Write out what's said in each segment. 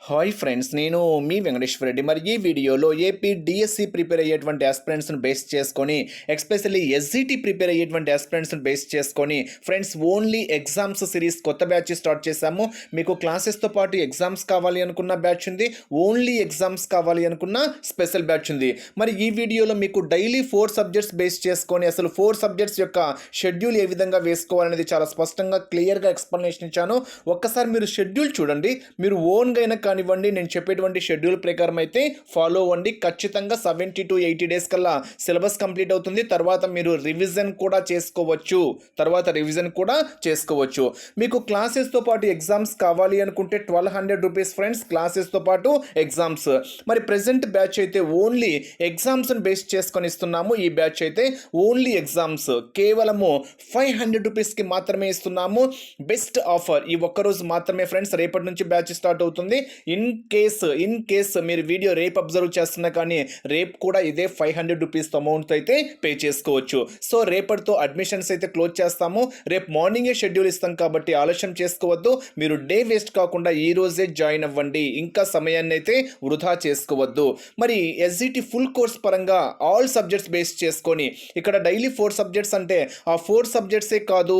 Hi friends నేను మీ వెంకటేశ్వర రెడ్డి. మరి ఈ వీడియోలో ఏపీ డిఎస్సి ప్రిపేర్ అయ్యేటువంటి ఆస్పిరెంట్స్ను బేస్ చేసుకొని ఎక్స్పెషల్లీ ఎస్జిటి ప్రిపేర్ అయ్యేటువంటి ఆస్పిరెంట్స్ను బేస్ చేసుకొని ఫ్రెండ్స్ ఓన్లీ ఎగ్జామ్స్ సిరీస్ కొత్త బ్యాచ్ స్టార్ట్ చేశాము. మీకు క్లాసెస్తో పాటు ఎగ్జామ్స్ కావాలి అనుకున్న బ్యాచ్ ఉంది. ఓన్లీ ఎగ్జామ్స్ కావాలి అనుకున్న స్పెషల్ బ్యాచ్ ఉంది. మరి ఈ వీడియోలో మీకు డైలీ ఫోర్ సబ్జెక్ట్స్ బేస్ చేసుకొని అసలు ఫోర్ సబ్జెక్ట్స్ యొక్క షెడ్యూల్ ఏ విధంగా వేసుకోవాలనేది చాలా స్పష్టంగా క్లియర్గా ఎక్స్ప్లెనేషన్ ఇచ్చాను. ఒక్కసారి మీరు షెడ్యూల్ చూడండి. మీరు ఓన్గా అయినా కానివ్వండి నేను చెప్పేటువంటి షెడ్యూల్ ప్రకారం అయితే ఫాలో అవ్వండి. ఖచ్చితంగా సెవెంటీ టు ఎయిటీ డేస్ కల్లా సిలబస్ కంప్లీట్ అవుతుంది. తర్వాత మీరు రివిజన్ కూడా చేసుకోవచ్చు. తర్వాత రివిజన్ కూడా చేసుకోవచ్చు. మీకు క్లాసెస్తో పాటు ఎగ్జామ్స్ కావాలి అనుకుంటే ట్వెల్వ్ హండ్రెడ్ రూపీస్ ఫ్రెండ్స్ క్లాసెస్తో పాటు ఎగ్జామ్స్. మరి ప్రెసెంట్ బ్యాచ్ అయితే ఓన్లీ ఎగ్జామ్స్ని బేస్ చేసుకొని ఇస్తున్నాము. ఈ బ్యాచ్ అయితే ఓన్లీ ఎగ్జామ్స్. కేవలము ఫైవ్ హండ్రెడ్ రూపీస్కి మాత్రమే ఇస్తున్నాము. Best offer. ఈ ఒక్కరోజు మాత్రమే ఫ్రెండ్స్ రేపటి నుంచి బ్యాచ్ స్టార్ట్ అవుతుంది. ఇన్ కేసు ఇన్ కేస్ మీరు వీడియో రేపు అబ్జర్వ్ చేస్తున్నా కానీ రేపు కూడా ఇదే ఫైవ్ హండ్రెడ్ రూపీస్ అమౌంట్ అయితే పే చేసుకోవచ్చు. సో రేపటితో అడ్మిషన్స్ అయితే క్లోజ్ చేస్తాము. రేపు మార్నింగే షెడ్యూల్ ఇస్తాం కాబట్టి ఆలస్యం చేసుకోవద్దు. మీరు డే వేస్ట్ కాకుండా ఈ రోజే జాయిన్ అవ్వండి. ఇంకా సమయాన్ని అయితే వృధా చేసుకోవద్దు. మరి ఎస్జిటి ఫుల్ కోర్స్ పరంగా ఆల్ సబ్జెక్ట్స్ బేస్ చేసుకొని ఇక్కడ డైలీ ఫోర్ సబ్జెక్ట్స్ అంటే ఆ ఫోర్ సబ్జెక్ట్సే కాదు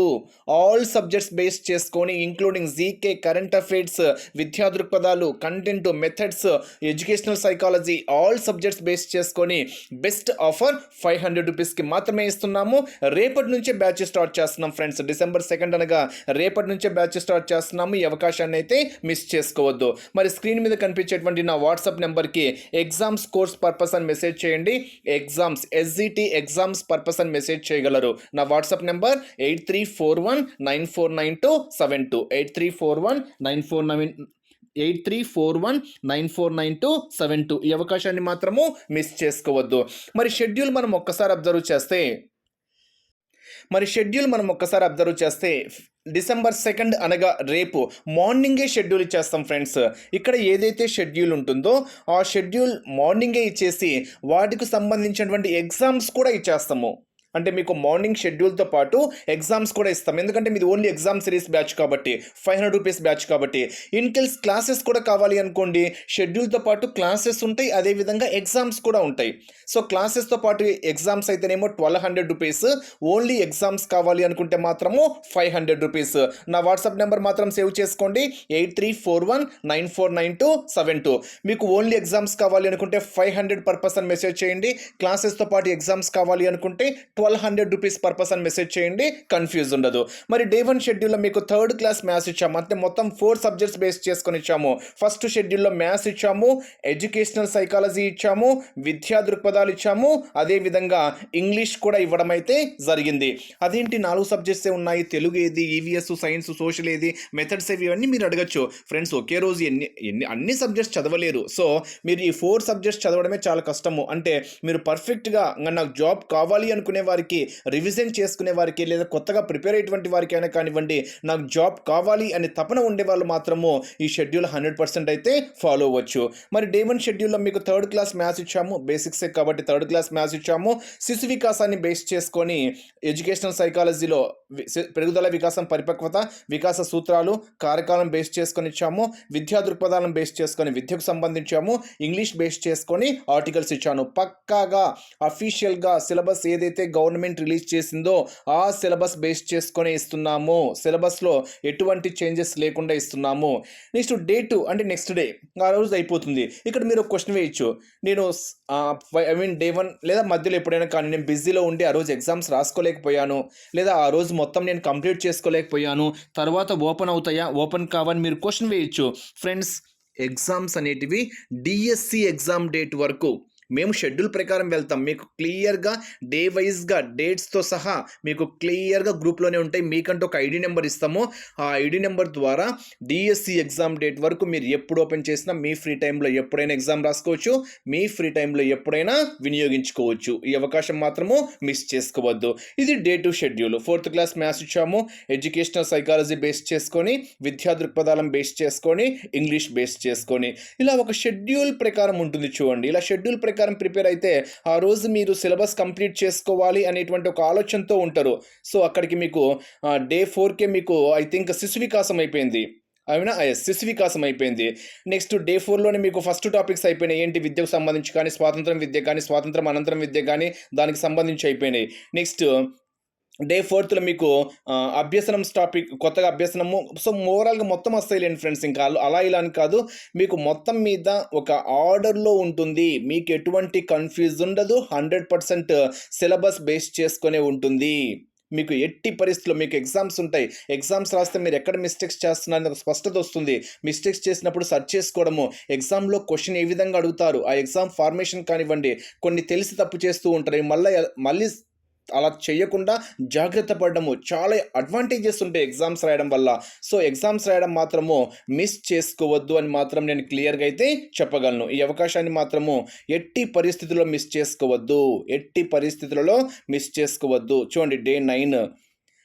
ఆల్ సబ్జెక్ట్స్ బేస్ చేసుకొని ఇంక్లూడింగ్ జీకే కరెంట్ అఫైర్స్ విద్యా దృక్పథాలు content methods educational psychology all subjects base చేసుకొని బెస్ట్ ఆఫర్ ఫైవ్ హండ్రెడ్ రూపీస్కి మాత్రమే ఇస్తున్నాము. రేపటి నుంచే బ్యాచ్ స్టార్ట్ చేస్తున్నాం ఫ్రెండ్స్ డిసెంబర్ సెకండ్ అనగా రేపటి నుంచే బ్యాచ్ స్టార్ట్ చేస్తున్నాము. ఈ అవకాశాన్ని అయితే మిస్ చేసుకోవద్దు. మరి స్క్రీన్ మీద కనిపించేటువంటి నా వాట్సాప్ నెంబర్కి ఎగ్జామ్స్ కోర్స్ పర్పస్ అని మెసేజ్ చేయండి. ఎగ్జామ్స్ ఎస్జిటి ఎగ్జామ్స్ పర్పస్ అని మెసేజ్ చేయగలరు. నా WhatsApp number eight three four one nine four nine two seven two eight three four one nine four nine eight three four one nine four nine two seven two. ఈ అవకాశాన్ని మాత్రము miss చేసుకోవద్దు. మరి schedule మనం ఒక్కసారి observe చేస్తే మరి schedule మనం ఒక్కసారి అబ్జర్వ్ చేస్తే డిసెంబర్ సెకండ్ అనగా రేపు మార్నింగే షెడ్యూల్ ఇచ్చేస్తాం ఫ్రెండ్స్ ఇక్కడ ఏదైతే షెడ్యూల్ ఉంటుందో ఆ షెడ్యూల్ మార్నింగే ఇచ్చేసి వాటికి సంబంధించినటువంటి ఎగ్జామ్స్ కూడా ఇచ్చేస్తాము. అంటే మీకు మార్నింగ్ షెడ్యూల్తో పాటు ఎగ్జామ్స్ కూడా ఇస్తాం. ఎందుకంటే మీది ఓన్లీ ఎగ్జామ్ సిరీస్ బ్యాచ్ కాబట్టి ఫైవ్ హండ్రెడ్ రూపీస్ బ్యాచ్ కాబట్టి. ఇన్ కేస్ క్లాసెస్ కూడా కావాలి అనుకోండి షెడ్యూల్తో పాటు క్లాసెస్ ఉంటాయి అదేవిధంగా ఎగ్జామ్స్ కూడా ఉంటాయి. సో క్లాసెస్తో పాటు ఎగ్జామ్స్ అయితేనేమో twelve hundred rupees only exams కావాలి అనుకుంటే మాత్రము ఫైవ్ హండ్రెడ్ రూపీస్. నా వాట్సాప్ నెంబర్ మాత్రం సేవ్ చేసుకోండి eight three four one nine four nine two seven two. మీకు ఓన్లీ ఎగ్జామ్స్ కావాలి అనుకుంటే ఫైవ్ హండ్రెడ్ పర్పస్ అని మెసేజ్ చేయండి క్లాసెస్తో పాటు ఎగ్జామ్స్ కావాలి అనుకుంటే ట్వెల్వ్ హండ్రెడ్ రూపీస్ పర్పస్ అని మెసేజ్ చేయండి కన్ఫ్యూజ్ ఉండదు. మరి డే వన్ షెడ్యూల్లో మీకు థర్డ్ క్లాస్ మ్యాథ్స్ ఇచ్చాము. అంటే మొత్తం ఫోర్ సబ్జెక్ట్స్ బేస్ చేసుకొని ఇచ్చాము. ఫస్ట్ షెడ్యూల్లో మ్యాథ్స్ ఇచ్చాము ఎడ్యుకేషనల్ సైకాలజీ ఇచ్చాము విద్యా దృక్పథాలు ఇచ్చాము అదేవిధంగా ఇంగ్లీష్ కూడా ఇవ్వడం అయితే జరిగింది. అదేంటి నాలుగు సబ్జెక్ట్సే ఉన్నాయి? తెలుగు ఏది? ఈవీఎస్ సైన్స్ సోషల్ ఏది? మెథడ్స్ ఏవి? ఇవన్నీ మీరు అడగచ్చు. ఫ్రెండ్స్ ఒకే రోజు ఎన్ని ఎన్ని అన్ని సబ్జెక్ట్స్ చదవలేరు. సో మీరు ఈ ఫోర్ సబ్జెక్ట్స్ చదవడమే చాలా కష్టము. అంటే మీరు పర్ఫెక్ట్గా నాకు జాబ్ కావాలి అనుకునే వారికి రివిజన్ చేసుకునే వారికి లేదా కొత్తగా ప్రిపేర్ అయ్యేటువంటి వారికి అయినా కానివ్వండి నాకు జాబ్ కావాలి అనే తపన ఉండే వాళ్ళు మాత్రము ఈ షెడ్యూల్ హండ్రెడ్ పర్సెంట్ అయితే ఫాలో అవ్వచ్చు. మరి డే వన్ షెడ్యూల్లో మీకు థర్డ్ క్లాస్ మ్యాథ్స్ ఇచ్చాము బేసిక్సే కాబట్టి థర్డ్ క్లాస్ మ్యాథ్స్ ఇచ్చాము. శిశు వికాసాన్ని బేస్ చేసుకొని ఎడ్యుకేషనల్ సైకాలజీలో పెరుగుదల వికాసం పరిపక్వత వికాస సూత్రాలు కారకాలను బేస్ చేసుకొని ఇచ్చాము. విద్యా దృక్పథాలను బేస్ చేసుకొని విద్యకు సంబంధించాము. ఇంగ్లీష్ బేస్ చేసుకొని ఆర్టికల్స్ ఇచ్చాను. పక్కాగా అఫీషియల్గా సిలబస్ ఏదైతే గవర్నమెంట్ రిలీజ్ చేసిందో ఆ సిలబస్ బేస్ చేసుకొని ఇస్తున్నాము. సిలబస్లో ఎటువంటి చేంజెస్ లేకుండా ఇస్తున్నాము. నెక్స్ట్ డే టూ అంటే నెక్స్ట్ డే ఆ రోజు అయిపోతుంది. ఇక్కడ మీరు క్వశ్చన్ వేయచ్చు. నేను ఐ మీన్ డే వన్ లేదా మధ్యలో ఎప్పుడైనా కానీ నేను బిజీలో ఉండి ఆ రోజు ఎగ్జామ్స్ రాసుకోలేకపోయాను. లేదా ఆ రోజు మొత్తం నేను కంప్లీట్ చేసుకోలేకపోయాను. తర్వాత ఓపెన్ అవుతాయా? ఓపెన్ కావని మీరు క్వశ్చన్ వేయచ్చు. ఫ్రెండ్స్ ఎగ్జామ్స్ అనేటివి డిఎస్సి ఎగ్జామ్ డేట్ వరకు మేము షెడ్యూల్ ప్రకారం వెళ్తాం. మీకు క్లియర్గా డే వైజ్గా డేట్స్తో సహా మీకు క్లియర్గా గ్రూప్లోనే ఉంటాయి. మీకంటూ ఒక ఐడి నెంబర్ ఇస్తాము. ఆ ఐడి నెంబర్ ద్వారా డిఎస్సి ఎగ్జామ్ డేట్ వరకు మీరు ఎప్పుడు ఓపెన్ చేసినా మీ ఫ్రీ టైంలో ఎప్పుడైనా ఎగ్జామ్ రాసుకోవచ్చు. మీ ఫ్రీ టైంలో ఎప్పుడైనా వినియోగించుకోవచ్చు. ఈ అవకాశం మాత్రము మిస్ చేసుకోవద్దు. ఇది day two schedule. Fourth class maths ఇచ్చాము. ఎడ్యుకేషనల్ సైకాలజీ బేస్ చేసుకొని విద్యా దృక్పథాలను బేస్ చేసుకొని ఇంగ్లీష్ బేస్ చేసుకొని. ఇలా ఒక షెడ్యూల్ ప్రకారం ఉంటుంది చూడండి. ఇలా షెడ్యూల్ ప్రకారం ప్రిపేర్ అయితే ఆ రోజు మీరు సిలబస్ కంప్లీట్ చేసుకోవాలి అనేటువంటి ఒక ఆలోచనతో ఉంటారు. సో అక్కడికి మీకు డే ఫోర్కే మీకు ఐ థింక్ శిశు వికాసం అయిపోయింది. అవునా? శిశు వికాసం అయిపోయింది. నెక్స్ట్ డే ఫోర్లోనే మీకు ఫస్ట్ టాపిక్స్ అయిపోయినాయి. ఏంటి? విద్యకు సంబంధించి కానీ స్వాతంత్రం విద్య కానీ స్వాతంత్రం అనంతరం విద్య కానీ దానికి సంబంధించి అయిపోయినాయి. నెక్స్ట్ డే ఫోర్త్లో మీకు అభ్యసనం టాపిక్ కొత్తగా అభ్యసనము సో ఓవరాల్గా మొత్తం వస్తాయి లేండి ఫ్రెండ్స్ ఇంకా అలా ఇలా అని కాదు. మీకు మొత్తం మీద ఒక ఆర్డర్లో ఉంటుంది. మీకు ఎటువంటి కన్ఫ్యూజ్ ఉండదు. హండ్రెడ్ పర్సెంట్ సిలబస్ బేస్ చేసుకునే ఉంటుంది. మీకు ఎట్టి పరిస్థితుల్లో మీకు ఎగ్జామ్స్ ఉంటాయి. ఎగ్జామ్స్ రాస్తే మీరు ఎక్కడ మిస్టేక్స్ చేస్తున్నారని ఒక స్పష్టత వస్తుంది. మిస్టేక్స్ చేసినప్పుడు సెర్చ్ చేసుకోవడము. ఎగ్జామ్లో క్వశ్చన్ ఏ విధంగా అడుగుతారు? ఆ ఎగ్జామ్ ఫార్మేషన్ కానివ్వండి. కొన్ని తెలిసి తప్పు చేస్తూ ఉంటారు. మళ్ళీ మళ్ళీ అలా చేయకుండా జాగ్రత్త పడడము. చాలా అడ్వాంటేజెస్ ఉంటాయి ఎగ్జామ్స్ రాయడం వల్ల. సో ఎగ్జామ్స్ రాయడం మాత్రము మిస్ చేసుకోవద్దు అని మాత్రం నేను క్లియర్గా అయితే చెప్పగలను. ఈ అవకాశాన్ని మాత్రము ఎట్టి పరిస్థితుల్లో మిస్ చేసుకోవద్దు. ఎట్టి పరిస్థితులలో మిస్ చేసుకోవద్దు. చూడండి డే నైన్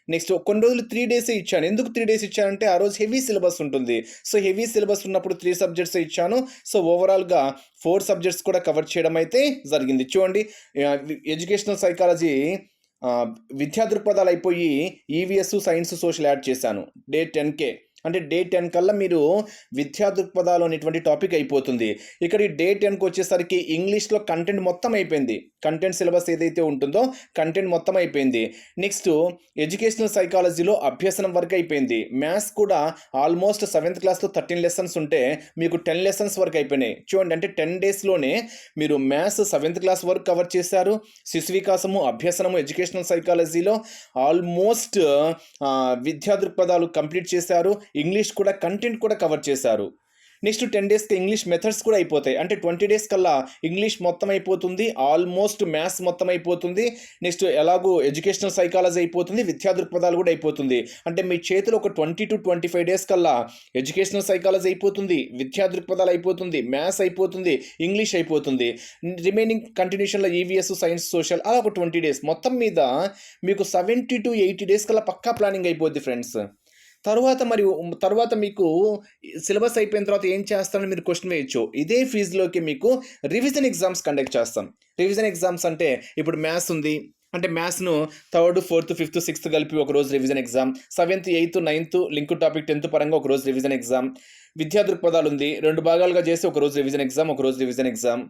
నెక్స్ట్ కొన్ని రోజులు త్రీ డేసే ఇచ్చాను. ఎందుకు త్రీ డేస్ ఇచ్చానంటే ఆ రోజు హెవీ సిలబస్ ఉంటుంది. సో హెవీ సిలబస్ ఉన్నప్పుడు త్రీ సబ్జెక్ట్స్ ఇచ్చాను. సో ఓవరాల్గా ఫోర్ సబ్జెక్ట్స్ కూడా కవర్ చేయడం అయితే జరిగింది. చూడండి ఎడ్యుకేషనల్ సైకాలజీ విద్యా దృక్పథాలు అయిపోయి ఈవీఎస్ సైన్స్ సోషల్ యాడ్ చేశాను. డే టెన్కే అంటే డే టెన్ కల్లా మీరు విద్యా దృక్పథాలు అనేటువంటి టాపిక్ అయిపోతుంది. ఇక్కడ ఈ డే టెన్కి వచ్చేసరికి ఇంగ్లీష్లో కంటెంట్ మొత్తం అయిపోయింది. కంటెంట్ సిలబస్ ఏదైతే ఉంటుందో కంటెంట్ మొత్తం అయిపోయింది. నెక్స్ట్ ఎడ్యుకేషనల్ సైకాలజీలో అభ్యసనం వరకు అయిపోయింది. మ్యాథ్స్ కూడా ఆల్మోస్ట్ సెవెంత్ క్లాస్లో థర్టీన్ లెసన్స్ ఉంటే మీకు టెన్ లెసన్స్ వరకు అయిపోయినాయి. చూడండి అంటే టెన్ డేస్లోనే మీరు మ్యాథ్స్ సెవెంత్ క్లాస్ వరకు కవర్ చేశారు. శిశు వికాసము అభ్యసనము ఎడ్యుకేషనల్ సైకాలజీలో ఆల్మోస్ట్ విద్యా దృక్పథాలు కంప్లీట్ చేశారు. ఇంగ్లీష్ కూడా కంటెంట్ కూడా కవర్ చేశారు. నెక్స్ట్ టెన్ డేస్కి ఇంగ్లీష్ మెథడ్స్ కూడా అయిపోతాయి. అంటే ట్వంటీ డేస్ కల్లా ఇంగ్లీష్ మొత్తం అయిపోతుంది. ఆల్మోస్ట్ మ్యాథ్స్ మొత్తం అయిపోతుంది. నెక్స్ట్ ఎలాగో ఎడ్యుకేషనల్ సైకాలజీ అయిపోతుంది. విద్యా దృక్పథాలు కూడా అయిపోతుంది. అంటే మీ చేతిలో ఒక twenty two twenty five days కల్లా ఎడ్యుకేషనల్ సైకాలజీ అయిపోతుంది. విద్యా దృక్పథాలు అయిపోతుంది. మ్యాథ్స్ అయిపోతుంది. ఇంగ్లీష్ అయిపోతుంది. రిమైనింగ్ కంటిన్యూషన్లో ఈవీఎస్ సైన్స్ సోషల్ అలా ఒక ట్వంటీ డేస్. మొత్తం మీద మీకు సెవెంటీ టు ఎయిటీ డేస్ కల్లా పక్కా ప్లానింగ్ అయిపోద్ది ఫ్రెండ్స్. తర్వాత మరి తర్వాత మీకు సిలబస్ అయిపోయిన తర్వాత ఏం చేస్తారని మీరు క్వశ్చన్ వేయచ్చు. ఇదే ఫీజులోకి మీకు రివిజన్ ఎగ్జామ్స్ కండక్ట్ చేస్తాం. రివిజన్ ఎగ్జామ్స్ అంటే ఇప్పుడు మ్యాథ్స్ ఉంది. అంటే మ్యాథ్స్ను థర్డ్ ఫోర్త్ ఫిఫ్త్ సిక్స్త్ కలిపి ఒక రోజు revision exam. Seventh eighth ninth link topic tenth పరంగా ఒక రోజు రివిజన్ ఎగ్జామ్. విద్యా దృక్పథాలు ఉంది. రెండు భాగాలుగా చేసి ఒక రోజు రివిజన్ ఎగ్జామ్ ఒక రోజు రివిజన్ ఎగ్జామ్.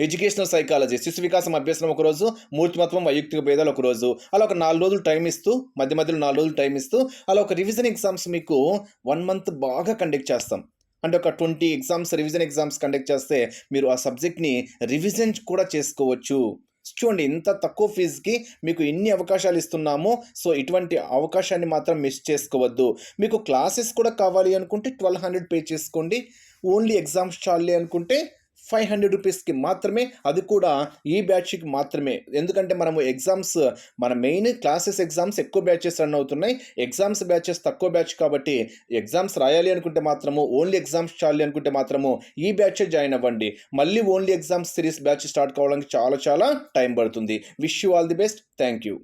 ఎడ్యుకేషనల్ సైకాలజీ శిశు వికాసం అభ్యసనం ఒక రోజు మూర్తిమత్వం వైయక్తిక భేదాలు ఒక రోజు అలా ఒక నాలుగు రోజులు టైం ఇస్తూ మధ్య మధ్యలో నాలుగు రోజులు టైం ఇస్తూ అలా ఒక రివిజన్ ఎగ్జామ్స్ మీకు వన్ మంత్ బాగా కండక్ట్ చేస్తాం. అంటే ఒక twenty exams revision exams conduct చేస్తే మీరు ఆ సబ్జెక్ట్ని రివిజన్ కూడా చేసుకోవచ్చు. చూడండి ఇంత తక్కువ ఫీజుకి మీకు ఎన్ని అవకాశాలు ఇస్తున్నామో సో ఇటువంటి అవకాశాన్ని మాత్రం మిస్ చేసుకోవద్దు. మీకు క్లాసెస్ కూడా కావాలి అనుకుంటే ట్వెల్వ్ హండ్రెడ్ పే చేసుకోండి. ఓన్లీ ఎగ్జామ్స్ చాలే అనుకుంటే ఫైవ్ హండ్రెడ్ రూపీస్కి మాత్రమే అది కూడా ఈ బ్యాచ్కి మాత్రమే. ఎందుకంటే మనము ఎగ్జామ్స్ మన మెయిన్ క్లాసెస్ ఎగ్జామ్స్ ఎక్కువ బ్యాచెస్ రన్ అవుతున్నాయి. ఎగ్జామ్స్ బ్యాచెస్ తక్కువ బ్యాచ్ కాబట్టి ఎగ్జామ్స్ రాయాలి అనుకుంటే మాత్రము ఓన్లీ ఎగ్జామ్స్ చాలి అనుకుంటే మాత్రము ఈ బ్యాచ్ జాయిన్ అవ్వండి. మళ్ళీ only exams series batch start కావడానికి చాలా చాలా టైం పడుతుంది. Wish you all the best. Thank you.